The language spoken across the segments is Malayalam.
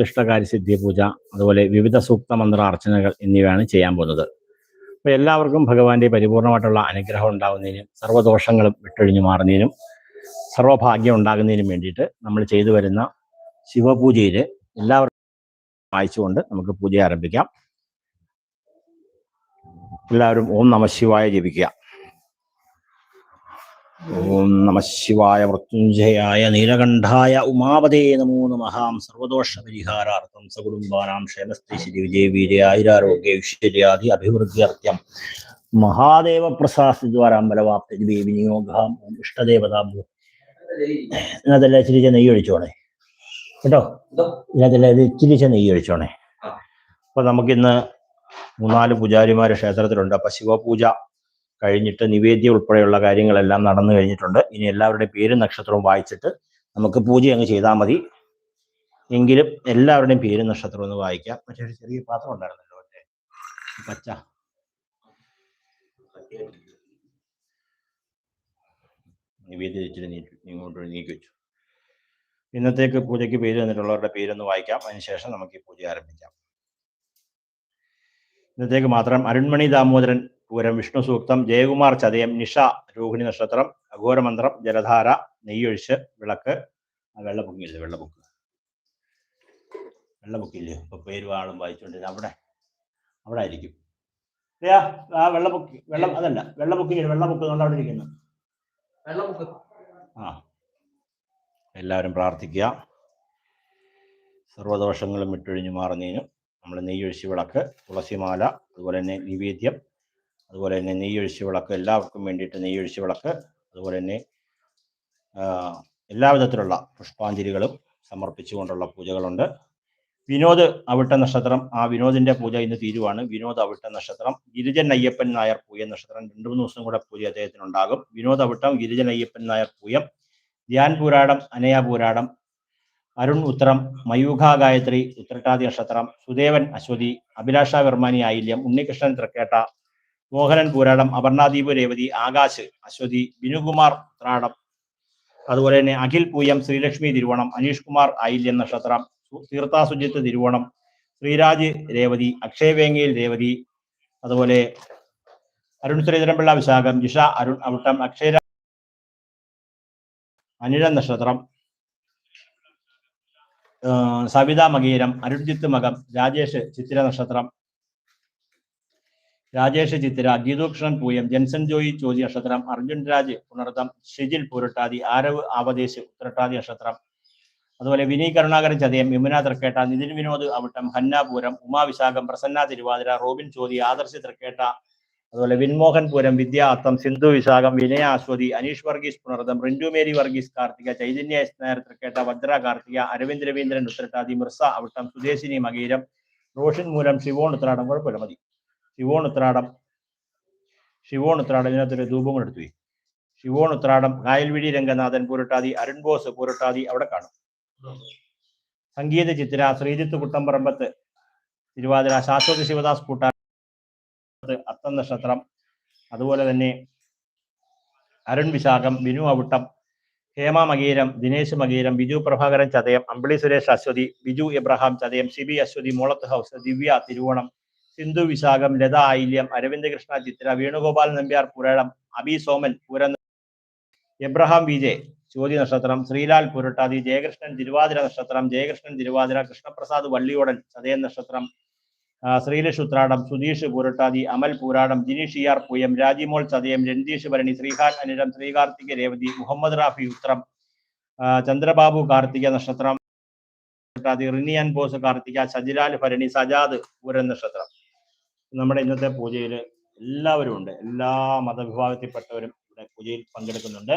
ഉദ്ദിഷ്ടകാര്യ സിദ്ധി പൂജ അതുപോലെ വിവിധ സൂക്ത മന്ത്ര അർച്ചനകൾ എന്നിവയാണ് ചെയ്യാൻ പോകുന്നത്. അപ്പോൾ എല്ലാവർക്കും ഭഗവാന്റെ പരിപൂർണമായിട്ടുള്ള അനുഗ്രഹം ഉണ്ടാകുന്നതിനും സർവദോഷങ്ങളും വിട്ടൊഴിഞ്ഞു മാറുന്നതിനും സർവഭാഗ്യം ഉണ്ടാകുന്നതിനും വേണ്ടിയിട്ട് നമ്മൾ ചെയ്തു വരുന്ന ശിവപൂജയിൽ എല്ലാവർക്കും വായിച്ചുകൊണ്ട് നമുക്ക് പൂജ ആരംഭിക്കാം. എല്ലാവരും ഓം നമ ശിവായ ഓം നമ ശിവായ മൃത്യുഞ്ജയായ നീലകണ്ഠായ ഉമാപതേ നമോ നമഹാം സർവദോഷ പരിഹാരാർത്ഥം സകുടുംബാനാം ക്ഷേമസ്ഥി ശ്രീ വിജയ വീര്യ ആയുരാരോഗ്യ ഐശ്വര്യാദി അഭിവൃദ്ധ്യർത്ഥ്യം. മഹാദേവ പ്രസാദിദ്വാരാം ബലവാപ്തി വിനിയോഗാം. ഓം ഇഷ്ടദേവതാം ഇതിനകത്തെല്ലാം ഇച്ചിരി നെയ്യ് ഒഴിച്ചോണേ? കേട്ടോ? ഇതിനകത്തെല്ലാം ചിരിച്ച ഇച്ചിരി നെയ്യ് ഒഴിച്ചോണേ? അപ്പൊ നമുക്കിന്ന് മൂന്നാൽ പൂജാരിമാര് ക്ഷേത്രത്തിലുണ്ട്. അപ്പൊ ശിവപൂജ കഴിഞ്ഞിട്ട് നിവേദ്യം ഉൾപ്പെടെയുള്ള കാര്യങ്ങളെല്ലാം നടന്നു കഴിഞ്ഞിട്ടുണ്ട്. ഇനി എല്ലാവരുടെയും പേരും നക്ഷത്രവും വായിച്ചിട്ട് നമുക്ക് പൂജ അങ്ങ് ചെയ്താൽ മതി. എങ്കിലും എല്ലാവരുടെയും പേരും നക്ഷത്രവും ഒന്ന് വായിക്കാം. പക്ഷേ ഒരു ചെറിയ പാത്രം ഉണ്ടായിരുന്നല്ലോ മറ്റേ പച്ച. ഇങ്ങോട്ട് നീക്കി വെച്ചു. ഇന്നത്തേക്ക് പൂജയ്ക്ക് പേര് തന്നിട്ടുള്ളവരുടെ പേരൊന്ന് വായിക്കാം. അതിനുശേഷം നമുക്ക് ഈ പൂജ ആരംഭിക്കാം. ഇന്നത്തേക്ക് മാത്രം അരുൺമണി ദാമോദരൻ പൂരം വിഷ്ണു സൂക്തം ജയകുമാർ ചതയം നിഷ രോഹിണി നക്ഷത്രം അഘോരമന്ത്രം ജലധാര നെയ്യൊഴിച്ച് വിളക്ക് ആ വെള്ള പൊക്കിയില്ലേ വെള്ള ബുക്ക് വെള്ള ബുക്കില്ല ഇപ്പൊ പേര് ആളും വായിച്ചുകൊണ്ടിരുന്ന അവിടെ. അവിടെ ആയിരിക്കും. ആ, ആ വെള്ള അതല്ല വെള്ള പൊക്കി വെള്ള ബുക്ക് കൊണ്ട് അവിടെ ഇരിക്കുന്നു. ആ. എല്ലാവരും പ്രാർത്ഥിക്കുക. സർവദോഷങ്ങളും വിട്ടൊഴിഞ്ഞു മാറുന്നതിനും നമ്മൾ നെയ്യൊഴിച്ച് വിളക്ക് തുളസിമാല അതുപോലെ തന്നെ നിവേദ്യം അതുപോലെ തന്നെ നെയ്യൊഴിച്ച് വിളക്ക് എല്ലാവർക്കും വേണ്ടിയിട്ട് നെയ്യൊഴിച്ച് വിളക്ക് അതുപോലെ തന്നെ എല്ലാവിധത്തിലുള്ള പുഷ്പാഞ്ജലികളും സമർപ്പിച്ചുകൊണ്ടുള്ള പൂജകളുണ്ട്. വിനോദ് അവിട്ട നക്ഷത്രം ആ വിനോദിന്റെ പൂജ ഇന്ന് തീരുവാണ്. വിനോദ് അവിട്ട നക്ഷത്രം ഗിരിജൻ അയ്യപ്പൻ നായർ പൂയ നക്ഷത്രം രണ്ടു മൂന്ന് ദിവസം കൂടെ പൂജ അദ്ദേഹത്തിന് ഉണ്ടാകും വിനോദ് അവിട്ടം ഗിരിജൻ അയ്യപ്പൻ നായർ പൂയം ധ്യാൻ പൂരാടം അനയ പൂരാടം അരുൺ ഉത്തരം മയൂഖ ഗായത്രി ഉത്രട്ടാതി നക്ഷത്രം സുദേവൻ അശ്വതി അഭിലാഷ വർമാനി ആയില്യം ഉണ്ണികൃഷ്ണൻ തൃക്കേട്ട മോഹനൻ പൂരാടം അപർണാദീപ് രേവതി ആകാശ് അശ്വതി ബിനുകുമാർ ത്രാടം. അതുപോലെ തന്നെ അഖിൽ പൂയം ശ്രീലക്ഷ്മി തിരുവോണം അനീഷ് കുമാർ ആയില്യം നക്ഷത്രം തീർത്ഥ സുജിത്ത് തിരുവോണം ശ്രീരാജ് രേവതി അക്ഷയവേങ്ങയിൽ രേവതി അതുപോലെ അരുൺ ശ്രീധരൻപിള്ള വിശാഖം ജിഷ അരുൺ അവിട്ടം അക്ഷയ അനിഴ നക്ഷത്രം സവിത മകീരം അരുൺജിത്ത് മകം രാജേഷ് ചിത്തിര നക്ഷത്രം രാജേഷ് ചിത്തിര ഗീതൂക്ഷണൻ പൂയം ജൻസൻ ജോയി ചോദ്യ നക്ഷത്രം അർജുൻ രാജ് പുണർത്തം ഷിജിൽ പൂരട്ടാതി ആരവ് ആവദേശ് ഉത്തരട്ടാതി നക്ഷത്രം അതുപോലെ വിനി കരുണാകരൻ ചതയം യമുന തൃക്കേട്ട നിതിൻ വിനോദ് അവിട്ടം ഹന്നാപൂരം ഉമാ വിശാഖം പ്രസന്ന തിരുവാതിര റോബിൻ ചോതി ആദർശ് തൃക്കേട്ട. അതുപോലെ വിൻമോഹൻ പൂരം വിദ്യ അത്തം സിന്ധു വിശാഖം വിനയ അശ്വതി അനീഷ് വർഗീസ് പുണർത്തം റിൻഡു മേരി വർഗീസ് കാർത്തിക ചൈതന്യ എസ് നായർ തൃക്കേട്ട ഭദ്ര കാർത്തിക അരവിന്ദ് രവീന്ദ്രൻ ഉത്തരട്ടാതി മിർസ അവിട്ടം സുദേശിനി മകീരം റോഷൻ മൂലം ശിവോൺ ഉത്തരാടം കുഴപ്പമില്ല മതി. ശിവോൺ ഉത്രാടം ഇതിനകത്തൊരു ധൂപം കൂടെ എടുത്തു ശിവോണുത്രാടം കായൽവിഴി രംഗനാഥൻ പൂരട്ടാതി അരുൺ ബോസ് പൂരട്ടാതി അവിടെ കാണും. സംഗീത ചിത്ര ശ്രീജിത്ത് കുട്ടമ്പറമ്പത്ത് തിരുവാതിര ശാശ്വത ശിവദാസ് കൂട്ടാത്ത് അത്തം നക്ഷത്രം അതുപോലെ തന്നെ അരുൺ വിശാഖം ബിനു അവിട്ടം ഹേമ മകീരം ദിനേശ് മകീരം ബിജു പ്രഭാകരൻ ചതയം അമ്പിളി സുരേഷ് അശ്വതി ബിജു എബ്രഹാം ചതയം C B Aswathi Molath house Divya Thiruvonam Sindhu വിശാഖം ലത ആയില്യം അരവിന്ദ് കൃഷ്ണ ചിത്ര വേണുഗോപാൽ നമ്പ്യാർ പുരളം അബി സോമൻ പുര എബ്രഹാം വി ജെ ചോതി നക്ഷത്രം ശ്രീലാൽ പുരട്ടാതി ജയകൃഷ്ണൻ തിരുവാതിര നക്ഷത്രം ജയകൃഷ്ണൻ തിരുവാതിര കൃഷ്ണപ്രസാദ് വള്ളിയോടൻ ചതയൻ നക്ഷത്രം ശ്രീലഷ് ഉത്രാടം സുധീഷ് പൂരട്ടാതി അമൽ പൂരാടം ജിനീഷ് ഇയാർ പൂയം രാജിമോൾ ചതയം രണ്ടീഷ് ഭരണി ശ്രീഹാൻ അനിരം ശ്രീകാർത്തിക രേവതി മുഹമ്മദ് റാഫി ഉത്രം ചന്ദ്രബാബു കാർത്തിക നക്ഷത്രം റിനിയൻ ബോസ് കാർത്തിക സജിലാൽ ഭരണി സജാദ് പൂരൻ നക്ഷത്രം. നമ്മുടെ ഇന്നത്തെ പൂജയിൽ എല്ലാവരും ഉണ്ട്. എല്ലാ മതവിഭാഗത്തിൽപ്പെട്ടവരും ഇവിടെ പൂജയിൽ പങ്കെടുക്കുന്നുണ്ട്.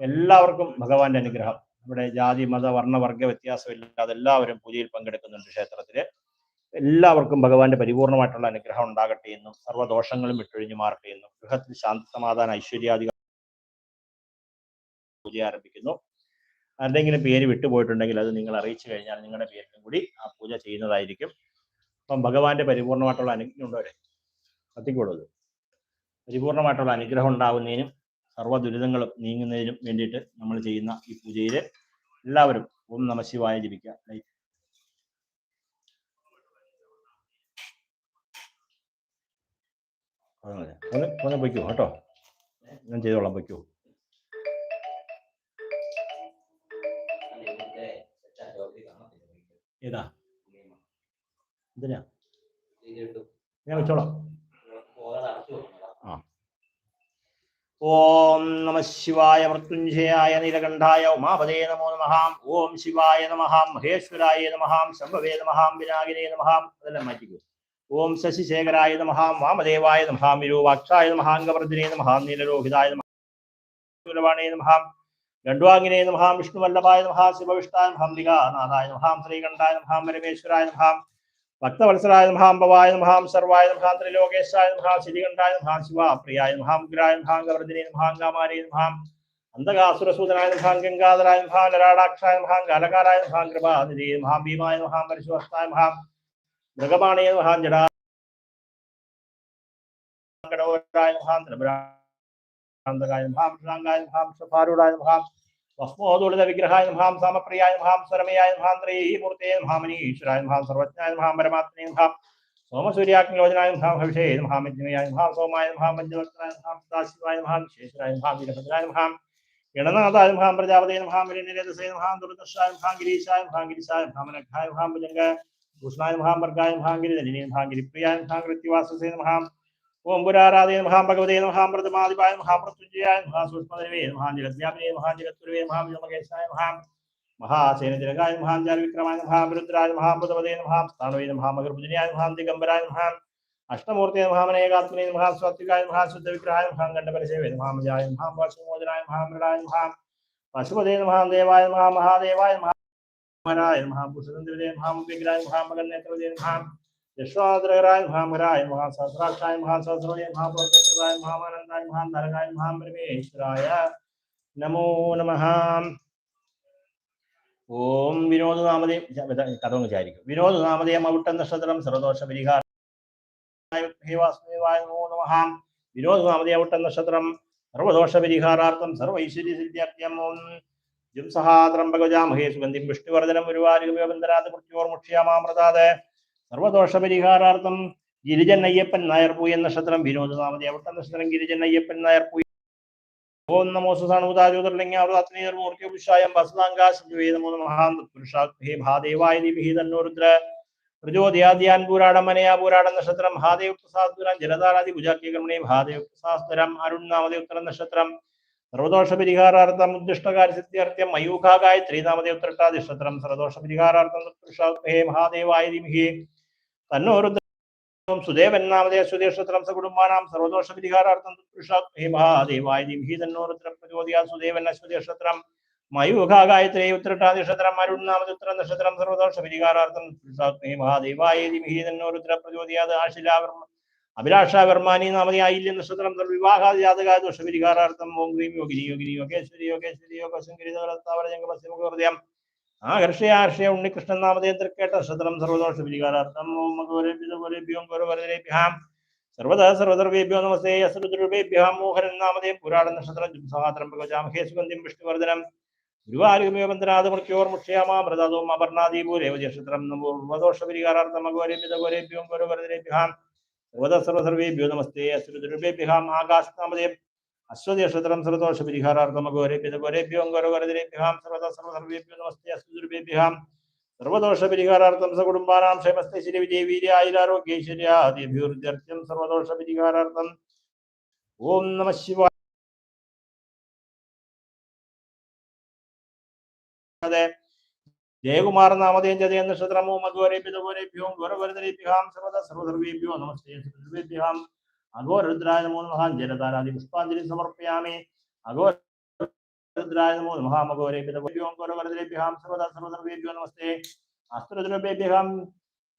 എല്ലാവർക്കും ഭഗവാന്റെ അനുഗ്രഹം. ഇവിടെ ജാതി മത വർണവർഗ വ്യത്യാസമില്ലാതെ എല്ലാവരും പൂജയിൽ പങ്കെടുക്കുന്നുണ്ട് ക്ഷേത്രത്തിൽ എല്ലാവർക്കും ഭഗവാന്റെ പരിപൂർണമായിട്ടുള്ള അനുഗ്രഹം ഉണ്ടാകട്ടെ എന്നും സർവദോഷങ്ങളും വിട്ടൊഴിഞ്ഞു മാറട്ടെ എന്നും ഗൃഹത്തിൽ ശാന്തി സമാധാന ഐശ്വര്യാദികൾ പൂജ ആരംഭിക്കുന്നു. ആരുടെങ്കിലും പേര് വിട്ടുപോയിട്ടുണ്ടെങ്കിൽ അത് നിങ്ങൾ അറിയിച്ചു കഴിഞ്ഞാൽ നിങ്ങളുടെ പേരിലും കൂടി ആ പൂജ ചെയ്യുന്നതായിരിക്കും. അപ്പം ഭഗവാന്റെ പരിപൂർണമായിട്ടുള്ള അനുഗ്രഹം ഉണ്ടോ കത്തിക്കൂടത് പരിപൂർണമായിട്ടുള്ള അനുഗ്രഹം ഉണ്ടാകുന്നതിനും സർവ ദുരിതങ്ങളും നീങ്ങുന്നതിനും വേണ്ടിയിട്ട് നമ്മൾ ചെയ്യുന്ന ഈ പൂജയിൽ എല്ലാവരും ഓം നമ ശിവായ ജപിക്കുക. ലൈക്ക് പൊയ്ക്കോ കേട്ടോ. ഞാൻ ചെയ്തോളാം പൊയ്ക്കോ. ഏതാ? എന്തിനാ ഞാൻ വെച്ചോളാം. ഓം നമ ശിവായ മൃത്യുഞ്ജയായ നീലകണ്ഠായ ഉമാപതേ നമോ നമഹാം. ഓം ശിവായ നമഹാം. മഹേശ്വരായ നമഹാം. ശംഭവേ നമഹാം. വിനായകനേ നമഹാം. അതെല്ലാം മാറ്റിക്കൂ. ഓം ശശിശേഖരായ നമഹാം. വാമദേവായ നമഹാം. വിരൂപാക്ഷായ നമഹാംഗവർദ്ധനേ നമഹാം. നീലരോഹിതായ നമഹാണേ നമഹാം. ഗണ്ഡ്വാംഗിനേ നമഹാം. വിഷ്ണുവല്ലഭായ നമഹാം. ശിവവിഷ്ടായ നമഹാം. നാഥായ നമഹാം. ശ്രീകണ്ഠായ നമഹാം. പരമേശ്വരായ നമഹാം. ഭക്തവത്സരായ മഹാംബവായ മഹാം സർവായ മഹാം ത്രിലോകേശായ മഹാ ശ്രീകണ്ഠായ മഹാ ശിവ പ്രിയായ മഹാംഗ്രായ നമഹാം ഗവർദ്ധിനേ നമഹാം മഹാം നമഹാം മഹാം ഗംഗാധരായ മഹാം ലരാടാക്ഷായ മഹാം കാലകാരായ മഹാം കൃപാനിധി മഹാം ഭീമായ മഹാം പരിശുവസ്ഥായ മഹാം മൃഗമാണേ മഹാം ജടാ മഹാം മഹാം ത്രിപുരാന്തകായ നമഹാം ഷാങ്കായ നമഹാം ഷഫാരുടായ നമഹാം ഭസ്മോദുളിത വിഗ്രഹായ നമഹാം സാമപ്രിയായ നമഹാം സ്വരമയായ നമഹാം ത്രയീമൂർത്തേ നമഹാം മനീശ്വരായ നമഹാം സർവജ്ഞായ നമഹാം പരമാത്മനെ നമഹാം സോമസൂര്യാഗ്നിയോജനായ നമഹാം ഹവിഷേ നമഹാം യജ്ഞയായ നമഹാം സോമായ നമഹാം പഞ്ചവക്തായ നമഹാം സദാശിവായ നമഹാം വിശേഷരായ നമഹാം വീരഭദ്രായ നമഹാം ഗണനാഥായ നമഹാം പ്രജാപതേ നമഹാം വിരനിരതസേ നമഹാം ദുർദർശായ നമഹാം ഗിരീശായ നമഹാം ഗിരിശായ നമഹാം നഖായ നമഹാം ഭുജംഗ ഭൂഷണായ നമഹാം വർഗായ നമഹാം ഗിരിധനിനെ നമഹാം ഗിരിപ്രിയായ നമഹാം കൃത്യവാസസേ നമഹാം ഓം പുരാരാധേ നമഹാം ഭഗവതേ നമഹാം പ്രതമാദിപായ നമഹാം മൃത്യുഞ്ജയായ നമഹാം സൂക്ഷ്മദേവേ നമഹാം ജഗദ്വ്യാപിനേ നമഹാം ജഗത്പുരവേ നമഹാം വ്യോമകേശായ നമഹാം മഹാസേനജനകായ നമഹാം ജാലവിക്രമായ നമഹാം രുദ്രായ നമഹാം ബുധപതേ നമഹാം സ്ഥാനവേ നമഹാം മകർഭുജനായ നമഹാം ദിഗംബരായ നമഹാം അഷ്ടമൂർത്തേ നമഹാം അനേകാത്മനേ നമഹാം സ്വാത്വികായ നമഹാം ശുദ്ധവിഗ്രഹായ നമഹാം ഗണ്ഡപരശേവേ നമഹാം നമഹാം നമഹാം നമഹാം നമഹാം നമഹാം നമഹാം നമഹാം നമഹാം നമഹാം നമഹാം മഹാമരായ മഹാസഹസ്രാക്ഷായ മഹാസഹസ്രവേ മഹാപ്രദായ മഹാമാനന്ദായ മഹാന്തരകായ മഹാം പരമേശ്വരായ നമോ നമഃ. ഓം വിനോദ നാമതേ കഥ ഒന്ന് വിചാരിക്കും. വിനോദ നാമതേ മവിട്ട നക്ഷത്രം സർവദോഷ പരിഹാര. നമോ നമഃ. വിനോദ നാമതേ അവിട്ട നക്ഷത്രം സർവദോഷ പരിഹാരാർത്ഥം സർവൈശ്വര്യ സിദ്ധ്യർത്ഥ്യം ഓം ജിംസഹാത്രംബകജാമഹേ സുഗന്ധിം വിഷ്ണുവർദ്ധനം ഗുരുവാരികബന്ധരാത് മൃത്യോർമുക്ഷ്യാമാമൃതാത് സർവദോഷ പരിഹാരാർത്ഥം ഗിരിജൻ അയ്യപ്പൻ നായർ പൂയ നക്ഷത്രം വിനോദനാമതി അവിടുത്തെ നക്ഷത്രം ഗിരിജൻ അയ്യപ്പൻ നായർ പൂയ. ഓം നമോ നാമതേ ഉത്തര നക്ഷത്രം സർവദോഷ പരിഹാരാർത്ഥം ഉദ്ദിഷ്ടകാര്യ സിദ്ധ്യർത്ഥ്യം മയൂഖ ഗായത്രി നാമതേ ഉത്തരട്ടാദിഷ്ടത്രം സർവദോഷ പരിഹാരാർത്ഥം പുരുഷാഹേ മഹാദേവായ ദിവിഹി തന്നോരുദ്ര ഓം സുദേവൻ നാമതേ സുദേഷത്രം സകുടുംബാനാം സർവദോഷ പരിഹാരാർത്ഥം പുരുഷാഹേ മഹാദേവായ ദിംഹി തന്നോരുദ്ര പ്രചോദയാ സുദേവൻ അശ്വദേഷത്രം മയൂഖാഗായത്രേ നാമതേ ഉത്തര നക്ഷത്രം സർവദോഷ പരിഹാരാർത്ഥം പുരുഷാഹേ മഹാദേവായ ദിംഹി തന്നോരുദ്ര പ്രചോദയാത് ആശിലാവർമ്മ അഭിലാഷാവർമാനി നാമദേ ആയില്യ നക്ഷത്രം. വിവാഹാദി ജാതകായ ദോഷ പരിഹാരാർത്ഥം ഓം ഗ്രീം യോഗിനി യോഗിനി യോഗേശ്വരി യോഗേശ്വരി യോഗസംഗീതം ആകർഷയാർഷയ ഉണ്ണികൃഷ്ണൻ നാമതേ തൃക്കേട്ട നക്ഷത്രം സർവദോഷ പരിഹാരാർത്ഥം ഓം മകോരേഭ്യോം ഗൗരവരേഭ്യാം. സർവദാ സർവദർവേഭ്യോ നമസ്തേ. അസുരുദ്രവേഭ്യാം മോഹരൻ നാമതേ പുരാണ നക്ഷത്രം ജുംസഹാത്രം ഭഗവജാമഹേ സുഗന്ധിം വിഷ്ണുവർദ്ധനം. ഗുരുവാരുഗമേവന്തരാത മൃത്യോർമുക്ഷ്യാമാമൃതോം അപർണാദീപൂ രേവജക്ഷത്രം നമോദോഷ പരിഹാരാർത്ഥം മകോരേഭ്യോം ഗൗരവരേഭ്യാം. സർവദാ സർവസർവേഭ്യോ നമസ്തേ. അസുരുദ്രവേഭ്യാം ആകാശനാമതേ അശ്വതീക്ഷത്രം സർവദോഷ പരിഹാരാർത്ഥം ഗോരേഭ്യോ ഗൗരവരതിരേഭ്യാം സർവദാ സർവസർവേഭ്യോ നമസ്തേ അസുദുർഭ്യാം സർവദോഷ പരിഹാരാർത്ഥം സകുടുംബാനാം ക്ഷേമസ്ഥ ശരി വിജയ വീര്യ ആയുരാരോഗ്യൈശ്വര്യാദിഭ്യൂർജർച്യം സർവദോഷ പരിഹാരാർത്ഥം ഓം നമ ശിവായ. ജയകുമാർ നാമധേയം ജതയ നക്ഷത്രമോ മധുവരേഭ്യോ ഗൗരവരതിരേഭ്യാം സർവദാ സർവസർവേഭ്യോ നമസ്തേ സർവേഭ്യാം അഘോരുദ്രായ നമോ നമഃ ജലധാരാദി പുഷ്പാഞ്ജലി സമർപ്പയാമി അഘോരുദ്രായ നമോ നമഃ മഘോരേഭ്യോ ഗൗരവരതിരേഭ്യാം സർവദാ സർവസർവേഭ്യോ നമസ്തേ അസ്ത്രദ്രവേഭ്യഹം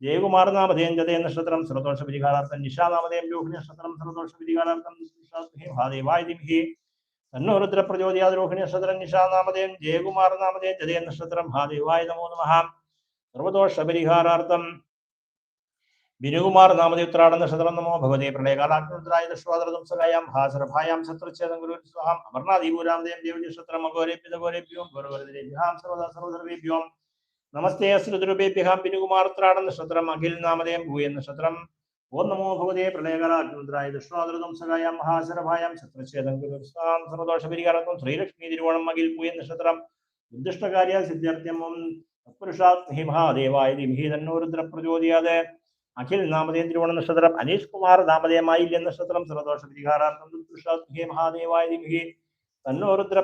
ജയകുമാർ നാമധേയം ജതയ നക്ഷത്രം സർവദോഷ പരിഹാരാർത്ഥം നിശാനാമധേയം രോഹിണി നക്ഷത്രം സർവദോഷ പരിഹാരാർത്ഥം മഹാദേവായ ദിംഹി തന്നോ രുദ്ര പ്രചോദയാത് രോഹിണി നക്ഷത്രം നിശാനാമധേയം ജയകുമാർ നാമധേയം ജതയ നക്ഷത്രം മഹാദേവായ നമോ നമഃ സർവദോഷ പരിഹാരാർത്ഥം ബിനുകുമാർ നാമദേവത്രാട നക്ഷത്രം നമോ. ഭഗവതേ പ്രളയകാലാഗ്നുദ്രായ സഹായം ഹാസരഭായാം ശത്രുച്ഛേദം ഗുരു സ്വാഹം അപർണാദീപൂരാമദേം ദേവി നക്ഷത്രം അഘോരേഭ്യ ഗോരേഭ്യോം ഗൗരവരേഭ്യാം സർവദാ സർവസർവേഭ്യോം നമസ്തേ അശ്രുദ്രൂപേഭ്യഹാം ബിനുകുമാർ ത്രാട നക്ഷത്രം അഖിൽ നാമദേം ഭൂയ നക്ഷത്രം. ഓം നമോ ഭഗവതേ പ്രളയകരാജ്ഞുദ്രായ ദുഷ്ടാദൃതം ശത്രുച്ഛേദം ഗുരു ശത്രച്ഛേദം സർവദോഷ പരിഹാരത്വം ശ്രീലക്ഷ്മി തിരുവോണം അഖിൽ ഭൂയ നക്ഷത്രം. ഉദ്ദിഷ്ടകാര്യ സിദ്ധ്യർത്ഥ്യം ഓം തത്പുരുഷാത് ഹി മഹാദേവായ ദിമിഹി തന്നോ രുദ്ര പ്രചോദയാതെ അഖിൽ നാമധേയം തിരുവോണ നക്ഷത്രം അനീഷ് കുമാർ നാമധേയമായില്യ നക്ഷത്രം സർവദോഷ പരിഹാരാർത്ഥം മഹാദേവായ ദിമിഹി തന്നോ രുദ്ര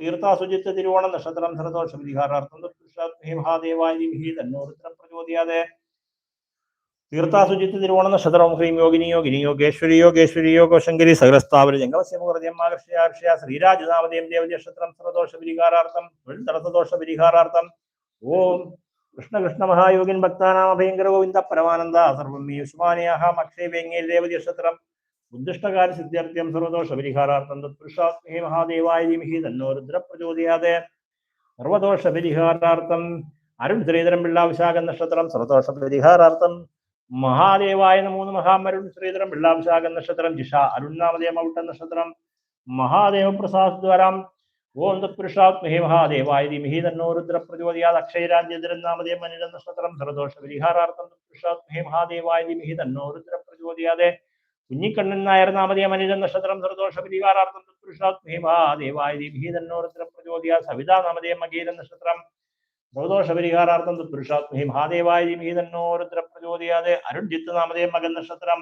തീർത്ഥാസുചിത്വ തിരുവോണ നക്ഷത്രം സർവദോഷ പരിഹാരാർത്ഥം മഹാദേവായ ദിമിഹി തന്നോ രുദ്ര തീർത്ഥാസുചിത്വ തിരുവോണ നക്ഷത്രം ഹ്രീം യോഗിനി യോഗിനി യോഗേശ്വരി യോഗേശ്വരി യോഗോശങ്കരി സഹസ്താവര ജംഗമസ്യമുഖർജന്മാകർഷയ ശ്രീരാജനാമദേം ദേവതി നക്ഷത്രം സർവദോഷ പരിഹാരാർത്ഥം തൊഴിൽ തടസ്സദോഷ പരിഹാരാർത്ഥം ഓം കൃഷ്ണ കൃഷ്ണ മഹായോഗിൻ ഭക്താനാം അഭയങ്കര ഗോവിന്ദ പരമാനന്ദ. സർവം യുഷ്മാനയാഹം അക്ഷയ വേങ്ങേൽ ദേവതി നക്ഷത്രം ഉദ്ദിഷ്ടകാല സിദ്ധ്യർത്ഥ്യം സർവദോഷ പരിഹാരാർത്ഥം തത്പുരുഷാത്മേ മഹാദേവായ ധീമഹി. തന്നോ രുദ്ര പ്രചോദയാതെ സർവദോഷ പരിഹാരാർത്ഥം അരുൺ ശ്രീധരൻ പിള്ള വിശാഖ നക്ഷത്രം. സർവദോഷ പരിഹാരാർത്ഥം മഹാദേവായ നമൂന്ന് മഹാമരുൺ ശ്രീധരൻ പിള്ള വിശാഖ നക്ഷത്രം. ജിഷ അരുൺനാമദേവ ഔട്ട നക്ഷത്രം. മഹാദേവ പ്രസാദ്വാരാം ഓം തത്പുരുഷാത്മഹേ മഹാദേവായ ധീമഹി തന്നോ രുദ്ര പ്രചോദയാത് മനില നക്ഷത്രം സർവദോഷ പരിഹാരാർത്ഥം തത്പുരുഷാത്മഹേ മഹാദേവായ ധീമഹി തന്നോ കുഞ്ഞിക്കണ്ണൻ നായർ നാമതേ മനില നക്ഷത്രം സർദോഷ പരിഹാരാർത്ഥം തത്പുരുഷാത്മേ മഹാദേവായ ധീമഹി തന്നോ സവിതാ നാമതേ മകീര നക്ഷത്രം സർവദോഷ പരിഹാരാർത്ഥം തത്പുരുഷാത്മേ മഹാദേവായ ധീമഹി തന്നോ അരുൺജിത്ത് നാമതേ മകൻ നക്ഷത്രം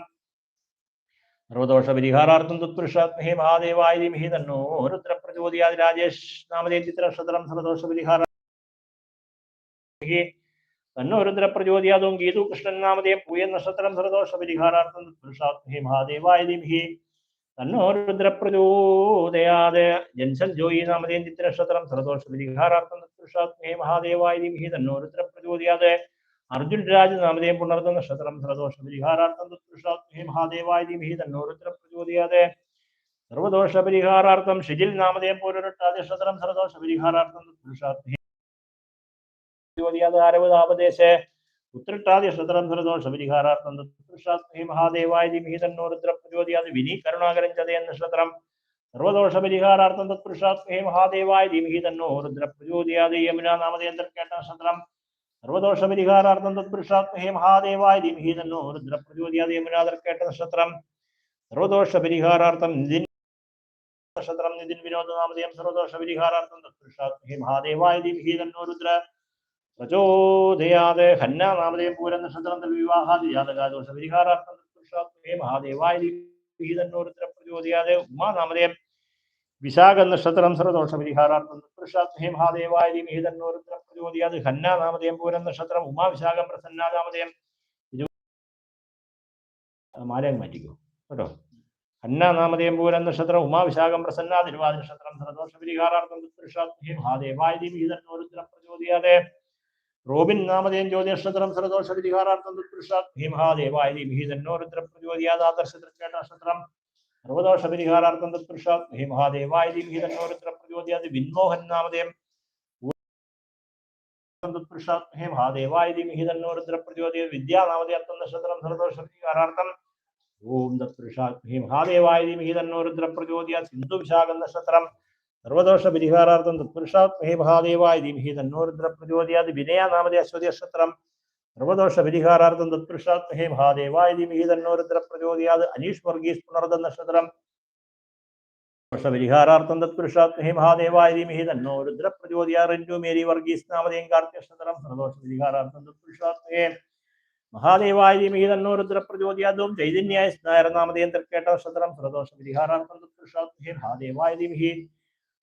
സർവദോഷ പരിഹാരാർത്ഥം തത്പുരുഷാത്മേ മഹാദേവായ ധീമഹി തന്നോ. രുദ്ര പ്രചോദയാത് രാജേഷ് നാമതേ ചിത്ര നക്ഷത്രം സർവദോഷ പരിഹാര തന്നോ രുദ്ര പ്രചോദയാതും ഗീതു കൃഷ്ണൻ നാമതേയം പൂയൻ നക്ഷത്രം സർദോഷ പരിഹാരാർത്ഥം പുരുഷാത്മഹി മഹാദേവായ ധീമഹി. തന്നോ രുദ്ര പ്രചോദയാത് ജൻസൻ ജോയി നാമതേയം ചിത്ര നക്ഷത്രം സർദോഷ പരിഹാരാർത്ഥം പുരുഷാത്മഹി മഹാദേവായ ധീമഹി. തന്നോ രുദ്ര പ്രചോദയാത് അർജുൻ രാജ് നാമതേയം പുണർന്ന നക്ഷത്രം സർദോഷ പരിഹാരാർത്ഥം പുരുഷാത്മഹി മഹാദേവായ ധീമഹി തന്നോ രുദ്ര പ്രചോദയാത് സർവദോഷ പരിഹാരാർത്ഥം ഷിജിൽ നാമതേയം പൂരട്ടാതി നക്ഷത്രം സർദോഷ പരിഹാരാർത്ഥം പുരുഷാത്മഹി ജ്യോതിയാധാരവതാപദേശേ ഉത്രട്ടാതി നക്ഷത്രം സർദോഷ പരിഹാരാർത്ഥം തത്പുരുഷാത്മഹി മഹാദേവായ ധീമഹി തന്നോ രുദ്ര പ്രചോദയാത് വിനി കരുണാകരൻ ചതയൻ നക്ഷത്രം സർവദോഷ പരിഹാരാർത്ഥം തത്പുരുഷാത്മഹി മഹാദേവായ ധീമഹി തന്നോ രുദ്ര പ്രചോദയാത് യമുന നാമതേന്ദ്ര കേട്ട നക്ഷത്രം സർവദോഷ പരിഹാരാർത്ഥം തത്പുരുഷാത്മഹി മഹാദേവായ ധീമഹി തന്നോ രുദ്ര കേട്ട നക്ഷത്രം. സർവദോഷ പരിഹാരാർത്ഥം നിതിൻ നക്ഷത്രം നിതിൻ വിനോദ നാമതേയം സർവദോഷ പരിഹാരാർത്ഥം തത്പുരുഷാത്മഹി മഹാദേവായ ധീമഹി തന്നോ രുദ്ര പ്രചോദയാതെ ഹന്ന നാമതേയം പൂര നക്ഷത്രം വിവാഹാദി ജാതകാദോഷ പരിഹാരാർത്ഥം തത്പുരുഷാത്മഹേ മഹാദേവായ രുദ്ര പ്രചോദയാതെ ഉമാ നാമതേയം വിശാഖ നക്ഷത്രം സർവദോഷ പരിഹാരാർത്ഥം തത്പുരുഷാത്മഹേ മഹാദേവായ രുദ്ര പ്രചോദയാത് ഹന്ന നാമധേയം പൂരം നക്ഷത്രം ഉമാവിശാഖം പ്രസന്ന നാമധേയം. മാലയം മാറ്റിക്കോ. കേട്ടോ? ഹന്ന നാമധേയം പൂരം നക്ഷത്രം ഉമാവിശാഖം പ്രസന്ന തിരുവാതിര നക്ഷത്രം സർദോഷ പരിഹാരാർത്ഥം പ്രചോദിയാതെ. റോബിൻ നാമധേയം ജ്യോതിനക്ഷത്രം സർദോഷ പരിഹാരാർത്ഥം തത്പുരുഷാത് പ്രചോദിയാതെ. ആദർശ നക്ഷത്രം സർവദോഷ പരിഹാരാർത്ഥം തത്പുരുഷാത് പ്രചോദയാത്. വിൻമോഹൻ നാമധേയം സിന്ധു പരിഹാരാർത്ഥം തത്പുരുഷാത്മഹേ മഹാദേവായ ധീമഹി തന്നോരുദ്ര പ്രചോദയാത് വിനയ നാമതേ അശ്വതി നക്ഷത്രം സർവദോഷ പരിഹാരാർത്ഥം തത്പുരുഷാത്മഹേ മഹാദേവായ ധീമഹി തന്നോരുദ്ര പ്രചോദയാത് അനീഷ് വർഗീസ് പുണർദ നക്ഷത്രം ദോഷ തത്പുരുഷാത്മഹി തത്പുരുഷാത്മഹേ മഹാദേവായ ധീമഹി തന്നോ രുദ്ര റെഞ്ചു മേരി വർഗീസ് നാമതേം കാർത്തിക നക്ഷത്രം സർവദോഷ പരിഹാരാർത്ഥം തത്പുരുഷാത്മഹേ. മഹാദേവായ ധീമഹി തന്നോരുദ്ര പ്രചോദയാതും ചൈതന്യായ നായർ നാമതേം തൃക്കേട്ട നക്ഷത്രം സർവദോഷ പരിഹാരാർത്ഥം തത്പുരുഷാത്മഹേ. മഹാദേവായ ധീമഹി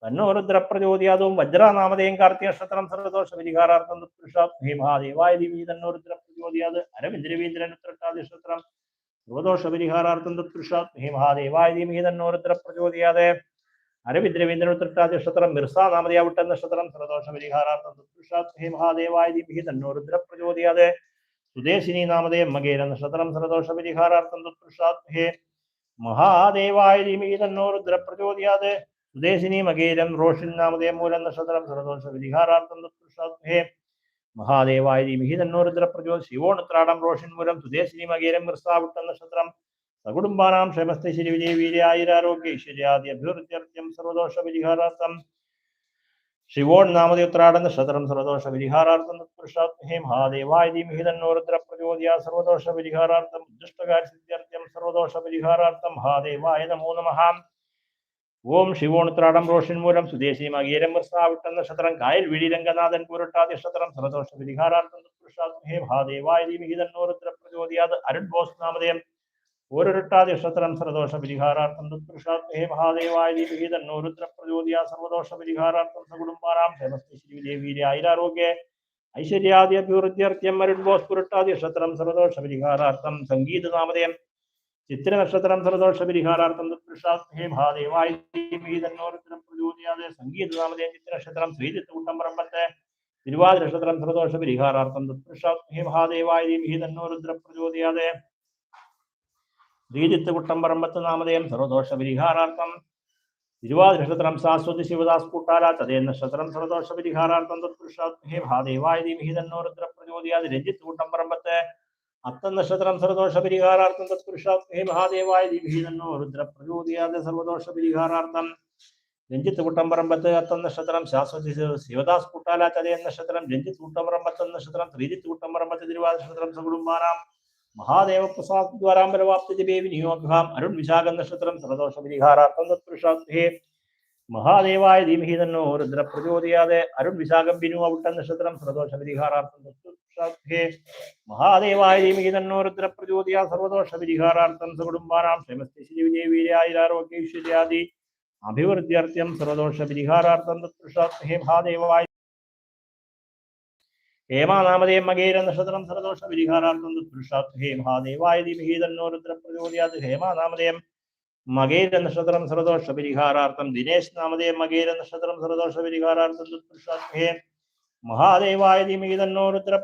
തന്നോ രുദ്രപ്രചോദയാതും വജ്രനാമതയും കാർത്തിക നക്ഷത്രം സർവദോഷ പരിഹാരാർത്ഥം പുരുഷാത്മഹേ മഹാദേവായ ധീമഹി തന്നോ രുദ്രപ്രചോദയാത് അരവിന്ദ്രവീന്ദ്രൻ ഉത്രട്ടാതി നക്ഷത്രം സർവദോഷ പരിഹാരാർത്ഥം മഹാദേവായ ദേവി തന്നോ രുദ്രപ്രചോദയാത് അരവിന്ദ് രവീന്ദ്രൻ ഉത്രട്ടാതി നക്ഷത്രം മിർസ നാമതയാവട്ടെ നക്ഷത്രം സർവദോഷ പരിഹാരാർത്ഥം പുരുഷാത്മഹേ മഹാദേവായ ദേവി തന്നോ രുദ്രപ്രചോദയാത് സുദേശിനി നാമതേ മകേര നക്ഷത്രം സർവദോഷ പരിഹാരാർത്ഥം പുരുഷാത്മഹേ മഹാദേവായ ധീമഹി തന്നോരുദ്ര രുദ്രപ്രചോദയാത് സുദേശിനി മകേരം റോഷിൻ നാമതേ മൂലം നക്ഷത്രം സർവദോഷ തത്പുരുഷാത്മഹേ മഹാദേവായ ധീമഹി തന്നോരുദ്ര പ്രചോ ശിവോണുത്രാടം റോഷൻ മൂലം സുദേശിനി മകേരം മൃസാവിട്ട നക്ഷത്രം സകുടുംബാനാം ക്ഷേമസ്ഥ ശരി വിജയ വീര്യായുരാരോഗ്യ ഐശ്വര്യാദി അഭിവൃദ്ധ്യർത്ഥ്യം സർവദോഷ പരിഹാരാർത്ഥം ശിവോൺ നാമതേ നക്ഷത്രം സർവദോഷ പരിഹാരാർത്ഥം തത്പുരുഷാത്മഹേ മഹാദേവായ ധീമഹി തന്നോരുദ്ര സർവദോഷ പരിഹാരാർത്ഥം ഉദ്ദിഷ്ടകാര്യസിദ്ധ്യർത്ഥ്യം സർവദോഷ പരിഹാരാർത്ഥം മഹാദേവായ നമോ നമഃ. ഓം ശിവോണുത്രാടം റോഷൻ മൂലം സുദേശി മകീരം വൃസാവിട്ട നക്ഷത്രം കായൽ വിഴി രംഗനാഥൻ പുരട്ടാതി നക്ഷത്രം സരദോഷ പരിഹാരാർത്ഥം പുരുഷാത്മഹേ മഹാദേവായ ധീമഹി തന്നോ രുദ്ര പ്രചോദയാത് അരുൺ ബോസ് നാമധേയം. ഓരൊരട്ടാതി നക്ഷത്രം സർവദോഷ പരിഹാരാർത്ഥം തത്പുരുഷാത്മഹേ മഹാദേവായ ധീമഹി തന്നോ രുദ്ര പ്രചോദയാ സർവദോഷ പരിഹാരാർത്ഥം സകുടുംബാനാം ക്ഷേമസ്തി ശ്രീദേവിയിലെ ആയിരാരോഗ്യ ഐശ്വര്യാദി അഭിവൃദ്ധ്യർത്ഥ്യം അരുൺ ബോസ് പുരട്ടാതി നക്ഷത്രം സർവദോഷ പരിഹാരാർത്ഥം സംഗീത നാമധേയം. ചിത്ര നക്ഷത്രം സർവദോഷ പരിഹാരാർത്ഥം തത്പുരുഷാത്മഹേ മഹാദേവായ ധീമഹി തന്നോ രുദ്ര പ്രചോദയാത് സംഗീത നാമധേയം ചിത്ര നക്ഷത്രം ശ്രീജിത്ത് കുട്ടമ്പറമ്പത്ത് തിരുവാതിര നക്ഷത്രം സർവദോഷ പരിഹാരാർത്ഥം തത്പുരുഷാത്മഹേ മഹാദേവായ ധീമഹി തന്നോ രുദ്ര പ്രചോദയാത് ശ്രീജിത്ത് കുട്ടമ്പറമ്പത്ത് നാമധേയം സർവദോഷ പരിഹാരാർത്ഥം തിരുവാതിര നക്ഷത്രം സാസ്വതി ശിവദാസ് കൂട്ടാല തതേ നക്ഷത്രം സർവദോഷ പരിഹാരാർത്ഥം തത്പുരുഷാത്മഹേ മഹാദേവായ ധീമഹി തന്നോ രുദ്ര പ്രചോദയാത് രഞ്ജിത്ത് കുട്ടമ്പറമ്പത്ത് അത്തം നക്ഷത്രം സർവദോഷ പരിഹാരാർത്ഥം തത്പുരുഷാത്മേ മഹാദേവായ ധീമഹി തന്നോ രുദ്ര പ്രചോദയാത് സർവദോഷ പരിഹാരാർത്ഥം രഞ്ജിത്ത് കുട്ടമ്പറമ്പത്ത് അത്തം നക്ഷത്രം ശാശ്വതി ശിവദാസ് കൂട്ടാല തതേ നക്ഷത്രം രഞ്ജിത്ത് കുട്ടമ്പറമ്പത്ത് നക്ഷത്രം ശ്രീജിത്ത് കുട്ടമ്പറമ്പത്ത് തിരുവാതിര നക്ഷത്രം സകുടുംബാനാം മഹാദേവ പ്രസാദ് ദ്വാരാംബരവാപ്തി ജപേ വിനിയോഗാം അരുൺ വിശാഖ നക്ഷത്രം സർവദോഷ പരിഹാരാർത്ഥം തത്പുരുഷാത്മേ മഹാദേവായ ധീമഹി തന്നോ രുദ്ര പ്രചോദയാതെ അരുൺ വിശാഖം ബിനു അവിട്ട നക്ഷത്രം സർവദോഷ പരിഹാരാർത്ഥം തത്പുരുഷാത്മഹേ മഹാദേവായ പ്രചോദയാ സർവദോഷ പരിഹാരാർത്ഥം സകുടുംബാനാം ക്ഷേമസ്തി ശ്രീ വിജയവീരായിരാരോഗ്യൈശ്വര്യാദി അഭിവൃദ്ധ്യർത്ഥ്യം സർവദോഷ പരിഹാരാർത്ഥം തത്പുരുഷാത്മഹേ മഹാദേവായ ഹേമാനാമദേ മകേര നക്ഷത്രം സർവദോഷ പരിഹാരാർത്ഥം തത്പുരുഷാത്മഹേ മഹാദേവായ ധീമഹി തന്നോ രുദ്ര പ്രചോദയാത് മകേര നക്ഷത്രം സർവദോഷ പരിഹാരാർത്ഥം ദിനേശ് നാമദേ മകേര നക്ഷത്രം സർവദോഷ പരിഹാരാർത്ഥം തത്പുരുഷാത്മഹേ മഹാദേവായ ധീമഹി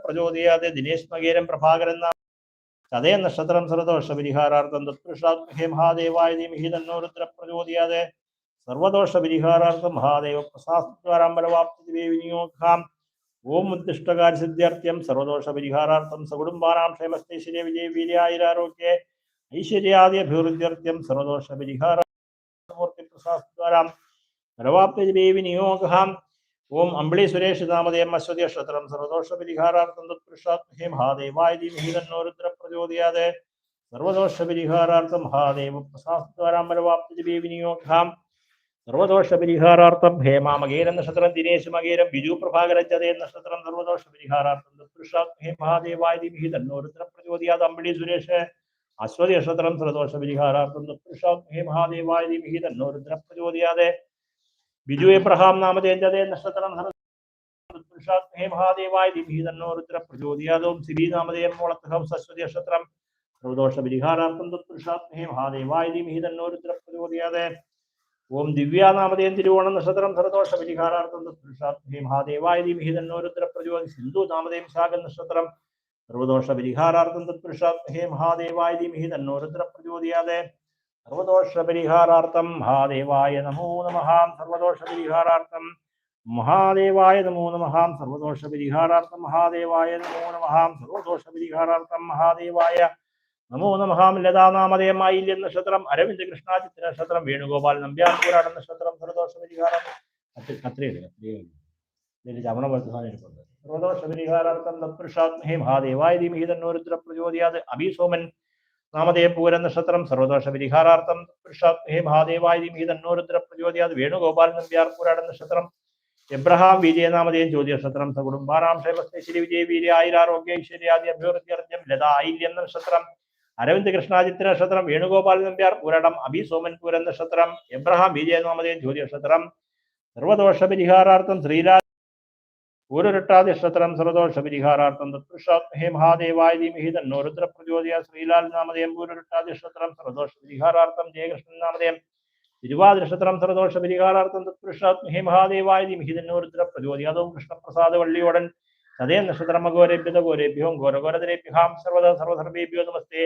പ്രചോദയാതെ ദിനേശ് മകേരം പ്രഭാകരൻ നാമ ചതയ നക്ഷത്രം സർവദോഷ പരിഹാരാർത്ഥം തത്പുരുഷാത്മഹേ മഹാദേവായ ധീമഹി പ്രചോദയാതെ സർവദോഷ പരിഹാരാർത്ഥം മഹാദേവ പ്രസാദ്വാരാംബരവാപ്തി വിനിയോഗാം. ഓം ഉദ്ദിഷ്ടകാര്യ സിദ്ധ്യർത്ഥ്യം സർവദോഷ പരിഹാരാർത്ഥം സകുടുംബാനാം ക്ഷേമസ്ഥൈശ്വര്യ വിജയ വീര്യായിരാരോഗ്യ ഐശ്വര്യാദി അഭിവൃദ്ധ്യർത്ഥ്യം സർവദോഷ പരിഹാരാർത്ഥമൂർത്തി പ്രസാദ്വാരാം ബലവാപ്തി വിനിയോഗാം. ഓം അമ്പിളി സുരേഷ് നാമധേയം അശ്വതി നക്ഷത്രം സർവദോഷ പരിഹാരാർത്ഥം തത്പുരുഷാത്മഹേ മഹാദേവായ ധീമഹി തന്നോ രുദ്ര പ്രചോദയാതെ സർവദോഷ പരിഹാരാർത്ഥം മഹാദേവ പ്രസാദ്വാരാം പരവാപ്തി വിനിയോഗാം. സർവദോഷ പരിഹാരാർത്ഥം ഹേമാമകേര നക്ഷത്രം ദിനേശ് മകേരം ബിജു പ്രഭാകരൻ ചതേ നക്ഷത്രം സർവദോഷ പരിഹാരാർത്ഥം തത്പുരുഷാത്മഹേ മഹാദേവായ ധീമഹി തന്നോ പ്രചോദയാത് അമ്പിളി സുരേഷ് അശ്വതി നക്ഷത്രം സർവദോഷ പരിഹാരാർത്ഥം തത്പുരുഷാത്മഹേ മഹാദേവായ ധീമഹി തന്നോ പ്രചോദയാതെ ബിജു എബ്രഹാം നാമധേയം ചതേ നക്ഷത്രം തത്പുരുഷാത്മഹേ മഹാദേവായ തന്നോ രുദ്ര പ്രചോദയാതോം സിബി നാമധേയം മോളത്ത് ഹംസ അശ്വതി നക്ഷത്രം. സർവദോഷ പരിഹാരാർത്ഥം തത്പുരുഷാത്മഹേ മഹാദേവായ ധീമഹി തന്നോ രുദ്ര പ്രചോദയാതെ. ഓം ദിവ്യാനാമധേയം തിരുവോണം നക്ഷത്രം സർവദോഷ പരിഹാരാർത്ഥം തത്പുരുഷാത്മഹേ മഹാദേവായ ധീമഹി തന്നോ രുദ്ര പ്രചോദി സിന്ധു നാമധേയം ശാഖ നക്ഷത്രം. സർവദോഷ പരിഹാരാർത്ഥം തത്പുരുഷാത്മഹേ മഹാദേവായ ധീമഹി തന്നോ രുദ്ര പ്രചോദയാതെ. സർവദോഷ പരിഹാരാർത്ഥം മഹാദേവായ നമോ നമഹാം. സർവദോഷപരിഹാരാർത്ഥം മഹാദേവായ നമോ നമഹാം. സർവദോഷപരിഹാരാർത്ഥം മഹാദേവായ നമോ നമഹാം. സർവദോഷപരിഹാരാർത്ഥം മഹാദേവായ നമോ നമഹാം. ലതാനാമതയമായി നക്ഷത്രം അരവിന്ദ് കൃഷ്ണാചിത്ര നക്ഷത്രം വേണുഗോപാൽ നമ്പ്യാൻ പോരാടൻ നക്ഷത്രം സർവദോഷപരിഹാരം. സർവദോഷപരിഹാരാർത്ഥം തത്പുരുഷാത്മഹേ മഹാദേവായ ധീമഹി തന്നോരുദ്ര പ്രചോദയാത് അഭിസോമൻ നാമധേയം പൂര നക്ഷത്രം സർവദോഷ പരിഹാരാർത്ഥം ഹേ മഹാദേവായ ധീമഹി തന്നോരുദ്ര പ്രചോദയാത് വേണുഗോപാൽ നമ്പ്യാർകൂരാടൻ നക്ഷത്രം. എബ്രഹാം വിജയനാമധേയം ജ്യോതി നക്ഷത്രം സകുടുംബാനാം ക്ഷേമസ്ഥ ശ്രീ വിജയ വീര്യ ആയിരാരോഗ്യ ഐശ്വര്യാദി അഭ്യർത്ഥ്യം ലത ഐല്യം നക്ഷത്രം. അരവിന്ദ് കൃഷ്ണാജിത്യ നക്ഷത്രം വേണുഗോപാൽ നമ്പ്യാർ പൂരടം അഭി സോമൻ പൂരൻ നക്ഷത്രം. എബ്രഹാം വിജയനാമധേയം ജ്യോതി നക്ഷത്രം. സർവദോഷ പരിഹാരാർത്ഥം ശ്രീരാജ പൂരരട്ടാതി നക്ഷത്രം സർവദോഷ പരിഹാരാർത്ഥം തത്പുരുഷാത്മഹേ മഹാദേവായ ധീമഹി തന്നോ രുദ്ര പ്രചോദയ ശ്രീലാൽ നാമധേയം പൂരരട്ടാതി നക്ഷത്രം സർവദോഷ പരിഹാരാർത്ഥം ജയകൃഷ്ണൻ നാമധേയം. തിരുവാതിര നക്ഷത്രം സർവദോഷ പരിഹാരാർത്ഥം തത്പുരുഷാത്മഹേ മഹാദേവായ ധീമഹി തന്നോ അതോ കൃഷ്ണപ്രസാദ വള്ളിയോടൻ. തദേ നക്ഷത്രം ഗോരേഭ്യത ഗോരേഭ്യോം ഘോരഘോരതരേഭ്യഹാം സർവദ സർവസർവേഭ്യോ നമസ്തേ.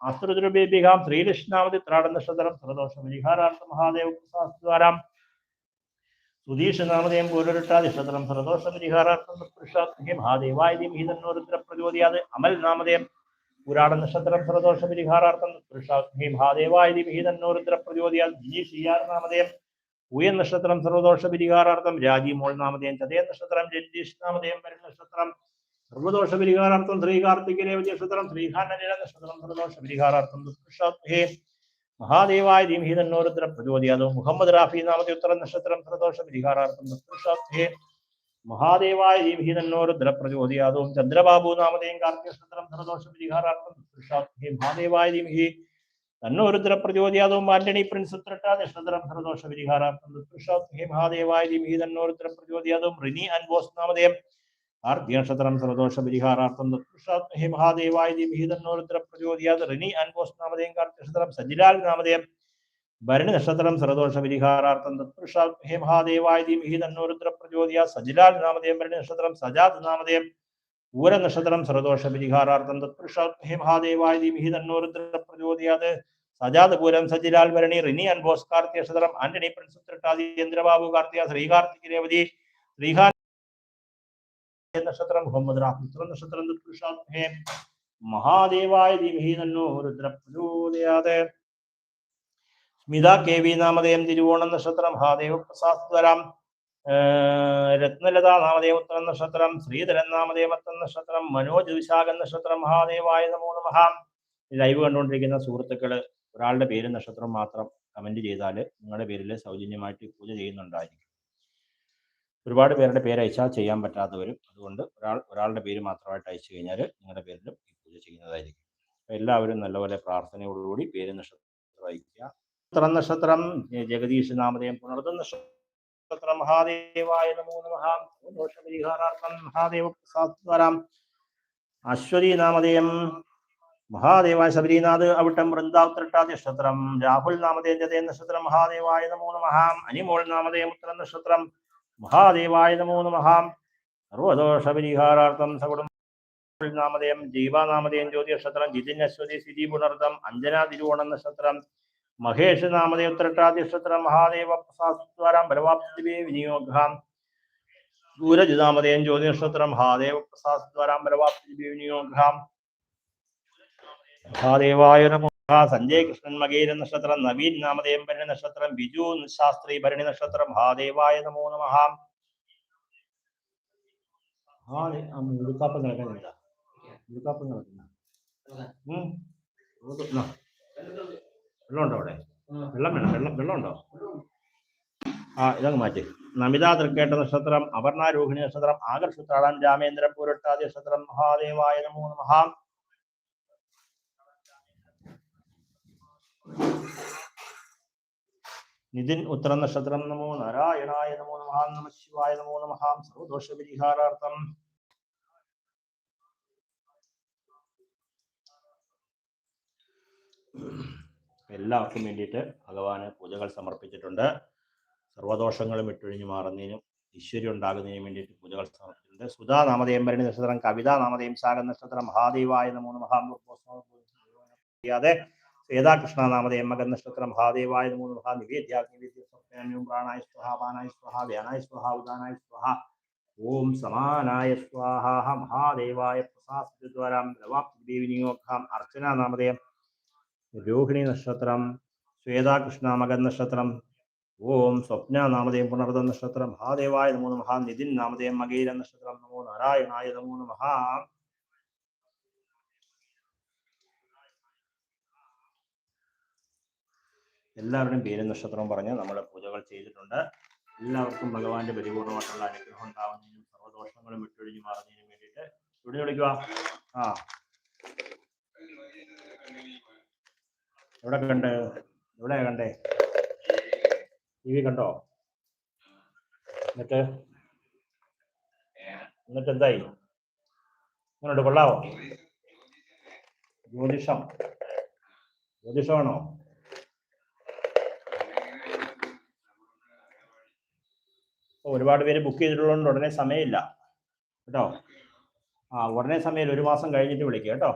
അസ്ത്രദ്രവ്യേഭ്യഹാം ശ്രീകൃഷ്ണാമതി ത്രാടനക്ഷത്രം സർവദോഷ പരിഹാരാർത്ഥം മഹാദേവ പ്രസാദ്വാരാം സുധീഷ് നാമധേയം ഗോരട്ടാതി നക്ഷത്രം സർവദോഷ പരിഹാരാർത്ഥം തത്പുരുഷാത്മഹേ മഹാദേവായ ധീമഹി തന്നോ അമൽ നാമധേയം പുരാട നക്ഷത്രം സർവദോഷ പരിഹാരാർത്ഥം തത്പുരുഷാത്മഹേ മഹാദേവായ ധീമഹി തന്നോ രുദ്ര പ്രചോദയാത് ജിനീഷ് ഇയാർ നാമധേയം ഉയൻ നക്ഷത്രം സർവദോഷ പരിഹാരാർത്ഥം രാജി മോൾ നാമധേയം ചതയ നക്ഷത്രം രഞ്ജീഷ് നാമധേയം വരുന്ന നക്ഷത്രം സർവദോഷ പരിഹാരാർത്ഥം ശ്രീ കാർത്തിക രേവതി നക്ഷത്രം ശ്രീഖാനനില നക്ഷത്രം സർവദോഷ പരിഹാരാർത്ഥം മഹാദേവായ ധീമഹി തന്നോരുദ്ര പ്രചോദയാതോ മുഹമ്മദ് റാഫി നാമത്തെ ഉത്തര നക്ഷത്രം സർവദോഷ പരിഹാരാർത്ഥം ദുഷ്കൃഷാത്മഹേ മഹാദേവായ ധീമഹി തന്നോരുദ്ര പ്രചോദയാതോ ചന്ദ്രബാബു നാമതയും കാർത്തിക നക്ഷത്രം സർവദോഷ പരിഹാരാർത്ഥം ദുഷ്കൃഷാത്മഹേ മഹാദേവായ ധീമഹി തന്നോരുദ്ര പ്രചോദയാതോ ആന്റണി പ്രിൻസ് ഉത്രട്ട നക്ഷത്രം സർവദോഷ പരിഹാരാർത്ഥം ദുഷ്കൃഷാത്മഹേ മഹാദേവായ ധീമഹി തന്നോരുദ്ര പ്രചോദയാതോ റിനി അൻബോസ് നാമതേയം ആർദ്യനക്ഷത്രം സർവദോഷ പരിഹാരാർത്ഥം തത്പുരുഷാത്മഹേ മഹാദേവായ ധീമഹി പ്രചോദിയാത് റിനി അൻപോസ് നാമധേയം കാർത്തിനക്ഷത്രം സജിലാൽ നാമധേയം ഭരണി നക്ഷത്രം സർവദോഷ പരിഹാരാർത്ഥം തത്പുരുഷാത്മഹേ മഹാദേവായ ധീമഹി തന്നോരുദ്ര പ്രചോദയാ സജിലാൽ നാമധേയം ഭരണി നക്ഷത്രം സജാത് നാമധേയം പൂര നക്ഷത്രം സർവദോഷ പരിഹാരാർത്ഥം തത്പുരുഷാത്മഹേ മഹാദേവായ ധീമഹി പ്രചോദിയാത് സജാത് പൂരം സജിലാൽ ഭരണി റിനി അൻബോസ് കാർത്തിക നക്ഷത്രം ആന്റണി പ്രിൻസ് ഉത്രട്ടാതി ചന്ദ്രബാബു കാർത്തിക ശ്രീകാർത്തിക് രേവതി ശ്രീകാർ നക്ഷത്രം മുഹമ്മദ് നക്ഷത്രം ദുർപുരുഷാത്മഹേ മഹാദേവായ ധീമഹി നന്നോ രുദ്ര പ്രചോദയാത് സ്മിത കെ വി തിരുവോണം നക്ഷത്രം മഹാദേവ പ്രസാദ്വരം രത്നലതാ നാമദേവ ഉത്തരം നക്ഷത്രം ശ്രീധരൻ നാമധേയമത്തം നക്ഷത്രം മനോജ് വിശാഖൻ നക്ഷത്രം മഹാദേവായ നമോ നമഹ ലൈവ് കണ്ടുകൊണ്ടിരിക്കുന്ന സുഹൃത്തുക്കൾ ഒരാളുടെ പേര് നക്ഷത്രം മാത്രം കമന്റ് ചെയ്താൽ നിങ്ങളുടെ പേരിൽ സൗജന്യമായിട്ട് പൂജ ചെയ്യുന്നുണ്ടായിരിക്കും. ഒരുപാട് പേരുടെ പേര് അയച്ചാൽ ചെയ്യാൻ പറ്റാത്തവരും അതുകൊണ്ട് ഒരാൾ ഒരാളുടെ പേര് മാത്രമായിട്ട് അയച്ചു കഴിഞ്ഞാൽ നിങ്ങളുടെ പേരിലും ഈ പൂജ ചെയ്യുന്നതായിരിക്കും. എല്ലാവരും നല്ലപോലെ പ്രാർത്ഥനയോടുകൂടി പേര് നക്ഷത്രം അയക്കുക. നക്ഷത്രം നക്ഷത്രം ജഗദീഷ് നാമധേയം പുനർത്ത നക്ഷത്രം മഹാദേവായ നമോ നമഹാം മഹാദേവ പ്രസാദ്വാരാം അശ്വതി നാമധേയം മഹാദേവായ ശബരിനാഥ് അവിട്ടം വൃന്ദാവത്രട്ടാതി നക്ഷത്രം. രാഹുൽ നാമധേയം ജതേ നക്ഷത്രം. മഹാദേവായ നമോ നമഹാം അനിമോൾ നാമധേയം ഉത്തര നക്ഷത്രം. മഹാദേവായ നമോ നമഹാം സർവദോഷപരിഹാരാർത്ഥം സകുടും നാമധേയം ജീവാനാമധേയം ജ്യോതി നക്ഷത്രം ജിതിൻ സ്ഥിതി പുണർത്തം അഞ്ജന തിരുവോണം നക്ഷത്രം മഹേഷ് നാമധേയ ഉത്രട്ടാതി നക്ഷത്രം മഹാദേവ പ്രസാദ്വാരം പരമാപ്തി വിനിയോഗം സൂരജ് നാമധേയം ജ്യോതി നക്ഷത്രം മഹാദേവ പ്രസാദ്വാരം പരമാപ്തി വിനിയോഗം മഹാദേവായ നമഃ. സഞ്ജയ് കൃഷ്ണൻ മകേര നക്ഷത്രം നവീൻ നാമദേവൻ ഭരണി നക്ഷത്രം ബിജു ശാസ്ത്രി ഭരണി നക്ഷത്രം മഹാദേവായ നമോ നമ. വെള്ളമുണ്ടോ അവിടെ? വെള്ളം വെള്ളം ആ ഇതങ്ങ് മാറ്റി. നമിത തൃക്കേട്ട നക്ഷത്രം അപർണാരോഹിണി നക്ഷത്രം ആകർഷുത്രാടാൻ രാമേന്ദ്രം പൂരട്ടാതി നക്ഷത്രം മഹാദേവായ നമോ നമഃ. നിതിൻ ഉത്തര നക്ഷത്രം നമോ നാരായണായ നമോ നമഹാം നമ ശിവായ നമോ നമഹാം സർവദോഷ പരിഹാരാർത്ഥം എല്ലാവർക്കും വേണ്ടിയിട്ട് ഭഗവാന് പൂജകൾ സമർപ്പിച്ചിട്ടുണ്ട്. സർവദോഷങ്ങളും വിട്ടൊഴിഞ്ഞു മാറുന്നതിനും ഈശ്വരി ഉണ്ടാകുന്നതിനും വേണ്ടിയിട്ട് പൂജകൾ സമർപ്പിച്ചിട്ടുണ്ട്. സുധാ നാമധേയം ഭരണി നക്ഷത്രം കവിതാ നാമധേയം സാഗ നക്ഷത്രം മഹാദേവായ നമോ നമഹാം ചെയ്യാതെ ശ്വേതാകൃഷ്ണ നാമധേയം മകൻ നക്ഷത്രം. മഹാദേവായ നമോ നമഃ. നിവേദ്യാഗ്നിവേദ്യ സ്വപ്നാമ്യം പ്രാണായ സ്വഹ പാനായ സ്വഹ വ്യാനായ സ്വഹ ഉദാനായ സ്വഹ. ഓം സമാനായ സ്വാഹ. മഹാദേവായ പ്രസാദ്വാരാം വിനിയോഗാം അർച്ചന നാമധേയം രോഹിണി നക്ഷത്രം. ശ്വേതാകൃഷ്ണ മകൻ നക്ഷത്രം. ഓം സ്വപ്ന നാമധേയം പുണർദ നക്ഷത്രം. മഹാദേവായ നമോ നമഃ. നിതിൻ നാമധേയം മകീര നക്ഷത്രം. നമോ നാരായണായ നമോ നമഃ. എല്ലാവരുടെയും പേരും നക്ഷത്രവും പറഞ്ഞ് നമ്മൾ പൂജകൾ ചെയ്തിട്ടുണ്ട്. എല്ലാവർക്കും ഭഗവാന്റെ പരിപൂർണമായിട്ടുള്ള അനുഗ്രഹം ഉണ്ടാവുന്നതിനും സർവദോഷങ്ങളും വിട്ടൊഴിഞ്ഞു മാറുന്നതിനും വേണ്ടിയിട്ട് ഇവിടെ വിളിക്കുക. ആ. എവിടെ കണ്ട്? എവിടെ കണ്ടേ? ടി വി കണ്ടോ? എന്നിട്ട്? എന്നിട്ട് എന്തായി? എങ്ങനെയുണ്ട് കൊള്ളാവോ? ജ്യോതിഷം. ജ്യോതിഷമാണോ ഇപ്പൊ ഒരുപാട് പേര് ബുക്ക് ചെയ്തിട്ടുള്ളതുകൊണ്ട് ഉടനെ സമയമില്ല. കേട്ടോ? ആ ഉടനെ സമയമില്ല ഒരു മാസം കഴിഞ്ഞിട്ട് വിളിക്കുക കേട്ടോ.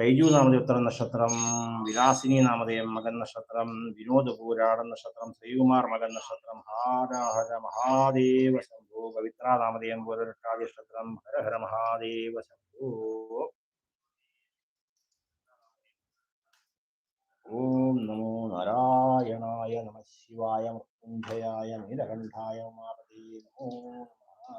ദൈജു നാമതേ നക്ഷത്രം വിലാസിനി നാമതയം മകൻ നക്ഷത്രം വിനോദ് പൂരാടൻ നക്ഷത്രം ശ്രീകുമാർ മകൻ നക്ഷത്രം ഹാരാഹര മഹാദേവ ശംഭു പവിത്ര നാമതയം പൂരട്ടാതി നക്ഷത്രം ഹര ഹര മഹാദേവ ശംഭു. ഓം നമോ നാരായണായ നമ ശിവായ മൃത്യുഞ്ജയായ നീലകണ്ഠായ ഉമാപതേ നമോ നമഃ.